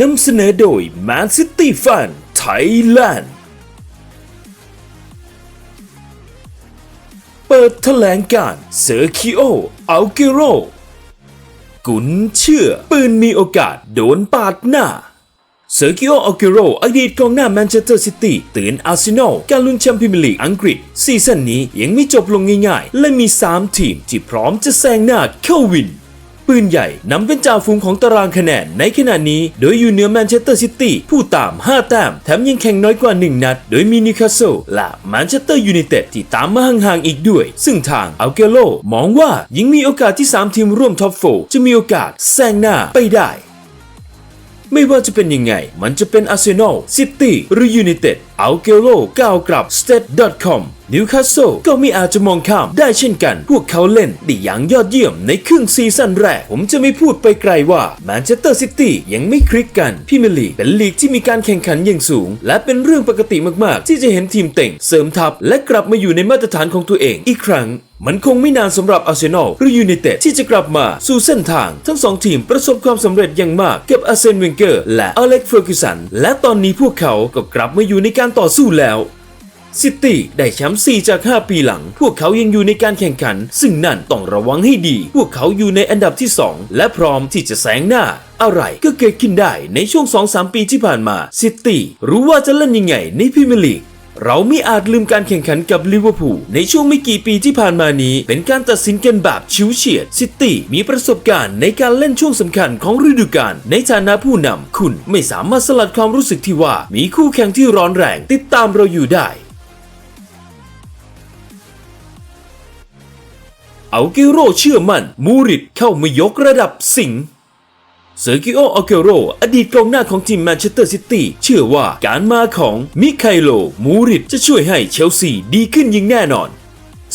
นำเสนอโดย Man City Fan Thailand เปิดแถลงการเซอร์คิโออัลเกโร กุนเชื่อ ปืนมีโอกาสโดนปาดหน้าเซอร์กิโออัลเกโรอดีตกองหน้าแมนเชสเตอร์ซิตี้เตือนอาร์เซนอลการลุ้นแชมเป์พรีเมียร์ลีกอังกฤษ ซีซั่นนี้ยังไม่จบลงง่ายๆ และมี 3 ทีมที่พร้อมจะแซงหน้าเข้าวิน ปืนใหญ่นำเป็นจ่าฝูงของตารางคะแนนในขณะนี้ โดยอยู่เหนือแมนเชสเตอร์ซิตี้ผู้ตาม 5 แต้ม แถมยังแข่งน้อยกว่า 1 นัด โดยมีนิวคาสเซิลและแมนเชสเตอร์ยูไนเต็ดที่ตามมาห่างๆอีกด้วย ซึ่งทางอัลเกโลมองว่ายังมีโอกาสที่ 3 ทีมร่วมท็อปโฟจะมีโอกาสแซงหน้าไปได้ ไม่ว่าจะเป็นยังไง มันจะเป็นอาร์เซนอลซิตี้หรือยูไนเต็ดอัลเกโรก้าวกลับ state.com นิวคาสเซิลก็ไม่อาจจะมองข้ามได้เช่นกัน พวกเขาเล่นได้อย่างยอดเยี่ยมในครึ่งซีซั่นแรก ผมจะไม่พูดไปไกลว่าแมนเชสเตอร์ซิตี้ยังไม่คลิกกันพรีเมียร์ลีเป็นลีกที่มีการแข่งขันอย่างสูง และเป็นเรื่องปกติมากๆ ที่จะเห็นทีมเต่ง เสริมทัพและกลับมาอยู่ในมาตรฐานของตัวเองอีกครั้งมันคงไม่นานสำหรับอาร์เซนอลหรือยูไนเต็ดที่จะกลับมาสู่เส้นทาง ทั้งสองทีมประสบความสำเร็จอย่างมากกับอาร์เซนเวนเกอร์และอเล็กเฟอร์กิสันและตอนนี้พวกเขาก็กลับมาอยู่ในการต่อสู้แล้วซิตี้ได้แชมป์ 4 จาก 5 ปีหลัง พวกเขายังอยู่ในการแข่งขัน ซึ่งนั่นต้องระวังให้ดี พวกเขาอยู่ในอันดับที่ 2 และพร้อมที่จะแซงหน้า อะไรก็เกิดขึ้นได้ในช่วง 2-3 ปีที่ผ่านมา ซิตี้รู้ว่าจะเล่นยังไงในพรีเมียร์ลีก เราไม่อาจลืมการแข่งขันกับลิเวอร์พูลในช่วงไม่กี่ปีที่ผ่านมานี้ เป็นการตัดสินกันแบบชิวเฉียดซิตี้มีประสบการณ์ในการเล่นช่วงสำคัญของฤดูกาลในฐานะผู้นำคุณไม่สามารถสลัดความรู้สึกที่ว่ามีคู่แข่งที่ร้อนแรง ติดตามเราอยู่ได้อัลเกโรเชื่อมั่น มูริดเข้ามายกระดับสิงห์ เซอร์กิโออัลเกโรอดีตกองหน้าของทีมแมนเชสเตอร์ซิตี้เชื่อว่าการมาของมิไคโล มูริดจะช่วยให้เชลซีดีขึ้นอย่างแน่นอน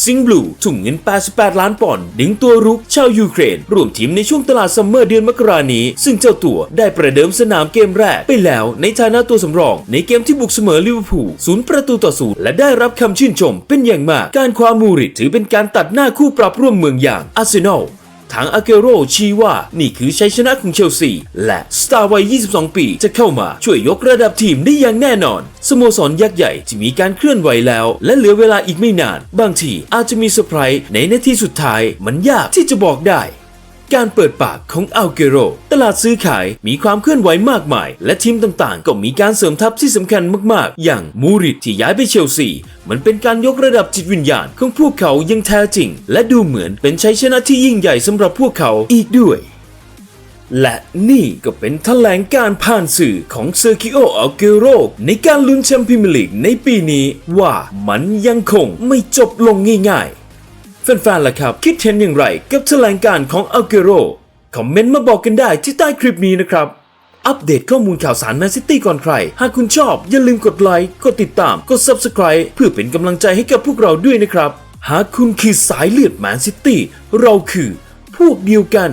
ซิงบลูทุ่มเงิน 88 ล้านปอนด์ดึงตัวรุกชาวยูเครนร่วมทีมในช่วงตลาดซัมเมอร์เดือนมกรานี้ ซึ่งเจ้าตัวได้ประเดิมสนามเกมแรกไปแล้วในฐานะตัวสำรอง ในเกมที่บุกเสมอลิเวอร์พูลศูนย์ประตูต่อศูนย์และได้รับคำชื่นชมเป็นอย่างมาก การคว้ามูริดถือเป็นการตัดหน้าคู่ปรับร่วมเมืองอย่างอาร์เซนอล ทางอาเกโรชี้ว่านี่คือชัยชนะของเชลซี และสตาร์วัย 22 ปี จะเข้ามาช่วยยกระดับทีมได้อย่างแน่นอน สโมสรยักษ์ใหญ่ที่มีการเคลื่อนไหวแล้ว และเหลือเวลาอีกไม่นาน บางทีอาจจะมีเซอร์ไพรส์ในนาทีสุดท้าย มันยากที่จะบอกได้ การเปิดปากของอัลเกโร ตลาดซื้อขายมีความเคลื่อนไหวมากมาย และทีมต่างๆ ก็มีการเสริมทัพที่สำคัญมากๆ อย่างมูริดที่ย้ายไปเชลซี มันเป็นการยกระดับจิตวิญญาณของพวกเขาอยังแท้จริง และดูเหมือนเป็นชัยชนะที่ยิ่งใหญ่สำหรับพวกเขาอีกด้วย และนี่ก็เป็นแถลงการผ่านสื่อของเซอร์กิโออัลเกโรในการลุ้นแชมเป์พรีเมียร์ลีกในปีนี้ว่ามันยังคงไม่จบลงง่ายๆ แฟนๆล่ะครับ คิดเห็นอย่างไรกับแถลงการของอัลเกโรคอมเมนต์มาบอกกันได้ที่ใต้คลิปนี้นะครับ อัปเดตข้อมูลข่าวสารแมนซิตี้ก่อนใคร หากคุณชอบอย่าลืมกดไลค์ กดติดตาม กด Subscribe เพื่อเป็นกำลังใจให้กับพวกเราด้วยนะครับ หากคุณคือสายเลือดแมนซิตี้เราคือพวกเดียวกัน